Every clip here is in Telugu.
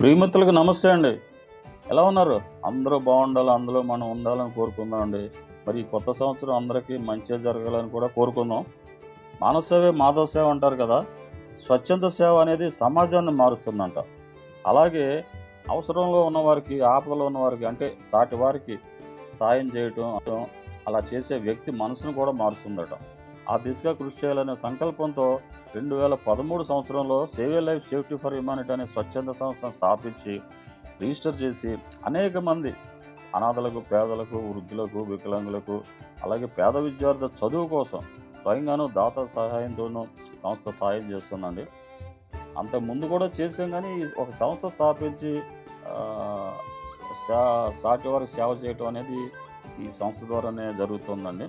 ప్రియమిత్రులకు నమస్తే అండి. ఎలా ఉన్నారు? అందరూ బాగుండాలి అందులో మనం ఉండాలని కోరుకుందాం అండి. మరి కొత్త సంవత్సరం అందరికీ మంచిగా జరగాలని కూడా కోరుకుందాం. మానవ సేవే మాధవ సేవ అంటారు కదా. స్వచ్ఛంద సేవ అనేది సమాజాన్ని మారుస్తుందంట. అలాగే అవసరంలో ఉన్నవారికి ఆపదలో ఉన్నవారికి అంటే సాటి వారికి సాయం చేయటం అలా చేసే వ్యక్తి మనసును కూడా మారుస్తుందట. ఆ దిశగా కృషి చేయాలనే సంకల్పంతో రెండు వేల పదమూడు సంవత్సరంలో సేవే లైఫ్ సేఫ్టీ ఫర్ హ్యుమానిటీ అనే స్వచ్ఛంద సంస్థను స్థాపించి రిజిస్టర్ చేసి అనేక మంది అనాథలకు పేదలకు వృద్ధులకు వికలాంగులకు అలాగే పేద విద్యార్థుల చదువు కోసం స్వయంగాను దాత సహాయంతోనూ సంస్థ సహాయం చేస్తుందండి. అంత ముందు కూడా చేసాం కానీ ఈ ఒక సంస్థ స్థాపించి సా- సాటి వారికి సేవ చేయటం అనేది ఈ సంస్థ ద్వారానే జరుగుతుందండి.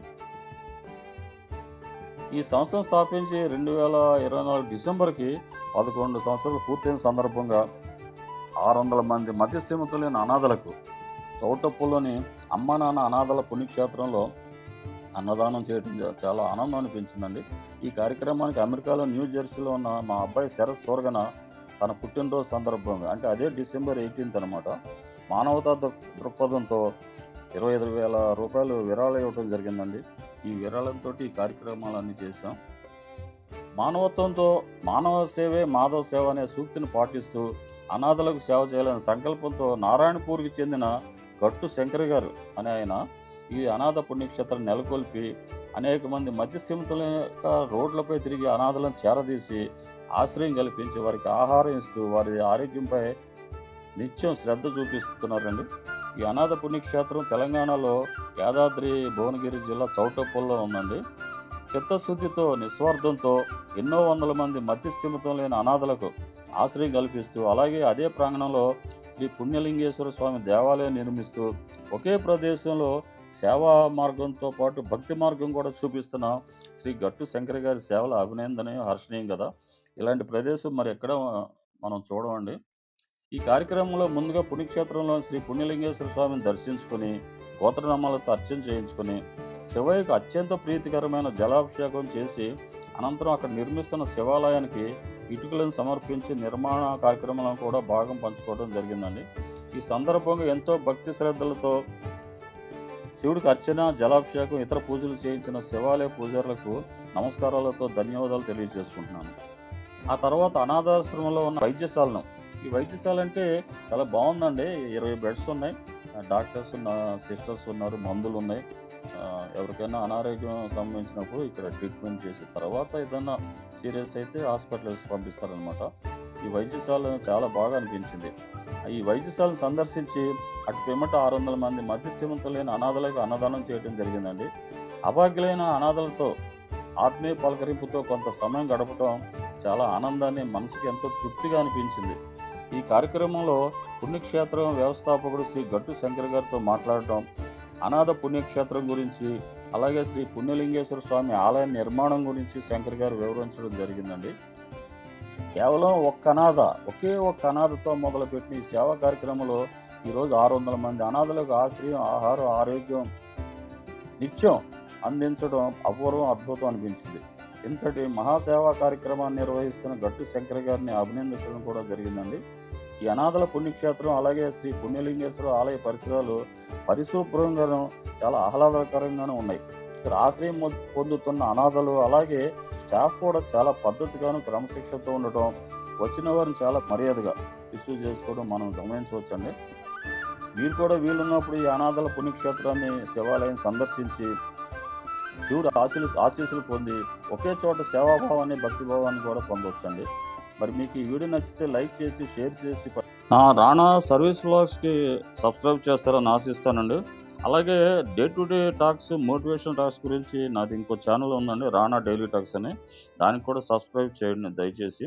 ఈ సంస్థను స్థాపించి రెండు వేల ఇరవై నాలుగు డిసెంబర్కి పదకొండు సంవత్సరాలు పూర్తయిన సందర్భంగా ఆరు వందల మంది మధ్యస్థిమతులైన అనాథలకు చౌటప్పులోని అమ్మ నాన్న అనాథల పుణ్యక్షేత్రంలో అన్నదానం చేయడం చాలా ఆనందం అనిపించిందండి. ఈ కార్యక్రమానికి అమెరికాలో న్యూ జెర్సీలో ఉన్న మా అబ్బాయి శరత్ సోర్గన తన పుట్టినరోజు సందర్భంగా అంటే అదే డిసెంబర్ ఎయిటీన్త్ అనమాట మానవతా దృక్- దృక్పథంతో ఇరవై ఐదు వేల రూపాయలు విరాళం ఇవ్వడం జరిగిందండి. ఈ విరాళంతో ఈ కార్యక్రమాలన్నీ చేశాం. మానవత్వంతో మానవ సేవే మాధవ సేవ అనే సూక్తిని పాటిస్తూ అనాథలకు సేవ చేయాలనే సంకల్పంతో నారాయణపూర్కి చెందిన గట్టు శంకర్ గారు అనే ఆయన ఈ అనాథ పుణ్యక్షేత్రం నెలకొల్పి అనేక మంది మధ్యసీమతుల యొక్క రోడ్లపై తిరిగి అనాథలను చేరదీసి ఆశ్రయం కల్పించి వారికి ఆహారం ఇస్తూ వారి ఆరోగ్యంపై నిత్యం శ్రద్ధ చూపిస్తున్నారండి. ఈ అనాథ పుణ్యక్షేత్రం తెలంగాణలో యాదాద్రి భువనగిరి జిల్లా చౌటప్పల్లో ఉందండి. చిత్తశుద్ధితో నిస్వార్థంతో ఎన్నో వందల మంది మధ్యస్థిమితం లేని అనాథలకు ఆశ్రయం కల్పిస్తూ అలాగే అదే ప్రాంగణంలో శ్రీ పుణ్యలింగేశ్వర స్వామి దేవాలయం నిర్మిస్తూ ఒకే ప్రదేశంలో సేవా మార్గంతో పాటు భక్తి మార్గం కూడా చూపిస్తున్న శ్రీ గట్టు శంకర్ గారి సేవల అభినందనీయం హర్షణీయం కదా. ఇలాంటి ప్రదేశం మరి ఎక్కడ మనం చూడమండి? ఈ కార్యక్రమంలో ముందుగా పుణ్యక్షేత్రంలో శ్రీ పుణ్యలింగేశ్వర స్వామిని దర్శించుకొని గోత్రనామాలతో అర్చన చేయించుకుని శివయ్యకు అత్యంత ప్రీతికరమైన జలాభిషేకం చేసి అనంతరం అక్కడ నిర్మిస్తున్న శివాలయానికి ఇటుకలను సమర్పించి నిర్మాణ కార్యక్రమాలను కూడా భాగం పంచుకోవడం జరిగిందండి. ఈ సందర్భంగా ఎంతో భక్తి శ్రద్ధలతో శివుడికి అర్చన జలాభిషేకం ఇతర పూజలు చేయించిన శివాలయ పూజారులకు నమస్కారాలతో ధన్యవాదాలు తెలియజేసుకుంటున్నాను. ఆ తర్వాత అనాథాశ్రమంలో ఉన్న వైద్యశాలను ఈ వైద్యశాల అంటే చాలా బాగుందండి. ఇరవై బెడ్స్ ఉన్నాయి. డాక్టర్స్ ఉన్న సిస్టర్స్ ఉన్నారు మందులు ఉన్నాయి. ఎవరికైనా అనారోగ్యం సంబంధించినప్పుడు ఇక్కడ ట్రీట్మెంట్ చేసి తర్వాత ఏదైనా సీరియస్ అయితే హాస్పిటల్స్ పంపిస్తారనమాట ఈ వైద్యశాల చాలా బాగా అనిపించింది. ఈ వైద్యశాలను సందర్శించి అటు పిమ్మట ఆరు వందల మంది మధ్యస్థిమంతులైన అనాథలకు అన్నదానం చేయడం జరిగిందండి. అభాగ్యులైన అనాథలతో ఆత్మీయ పలకరింపుతో కొంత సమయం గడపటం చాలా ఆనందాన్ని మనసుకి ఎంతో తృప్తిగా అనిపించింది. ఈ కార్యక్రమంలో పుణ్యక్షేత్రం వ్యవస్థాపకుడు శ్రీ గట్టు శంకర్ గారితో మాట్లాడటం అనాథ పుణ్యక్షేత్రం గురించి అలాగే శ్రీ పుణ్యలింగేశ్వర స్వామి ఆలయ నిర్మాణం గురించి శంకర్ గారు వివరించడం జరిగిందండి. కేవలం ఒక్క అనాథ ఒకే ఒక్క అనాథతో మొదలుపెట్టిన ఈ సేవా కార్యక్రమంలో ఈరోజు ఆరు వందల మంది అనాథలకు ఆశ్రయం ఆహారం ఆరోగ్యం నిత్యం అందించడం అపూర్వం అద్భుతం అనిపించింది. ఇంతటి మహాసేవా కార్యక్రమాన్ని నిర్వహిస్తున్న గట్టు శంకర్ గారిని అభినందించడం కూడా జరిగిందండి. ఈ అనాథల పుణ్యక్షేత్రం అలాగే శ్రీ పుణ్యలింగేశ్వర ఆలయ పరిసరాలు పరిశుభ్రంగాను చాలా ఆహ్లాదకరంగాను ఉన్నాయి. ఇక్కడ ఆశ్రయం పొందుతున్న అనాథలు అలాగే స్టాఫ్ కూడా చాలా పద్ధతిగాను క్రమశిక్షణతో ఉండటం వచ్చిన వారిని చాలా మర్యాదగా రిసీవ్ చేసుకోవడం మనం గమనించవచ్చండి. మీరు కూడా వీలున్నప్పుడు ఈ అనాథల పుణ్యక్షేత్రాన్ని శివాలయం సందర్శించి శివుడు ఆశీలు ఆశీస్సులు పొంది ఒకే చోట సేవాభావాన్ని భక్తిభావాన్ని కూడా పొందవచ్చండి మరి మీకు ఈ వీడియో నచ్చితే లైక్ చేసి షేర్ చేసి నా రాణా సర్వీస్ బ్లాగ్స్కి సబ్స్క్రైబ్ చేస్తారని ఆశిస్తానండి. అలాగే day to day talks motivation talks గురించి నాది ఇంకో ఛానల్ ఉందండి రాణా డైలీ టాక్స్ అని. దానికి కూడా సబ్స్క్రైబ్ చేయండి దయచేసి.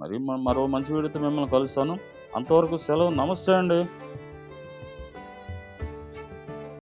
మరి మరో మంచి వీడియోతో మిమ్మల్ని కలుస్తాను. అంతవరకు సెలవు. నమస్తే అండి.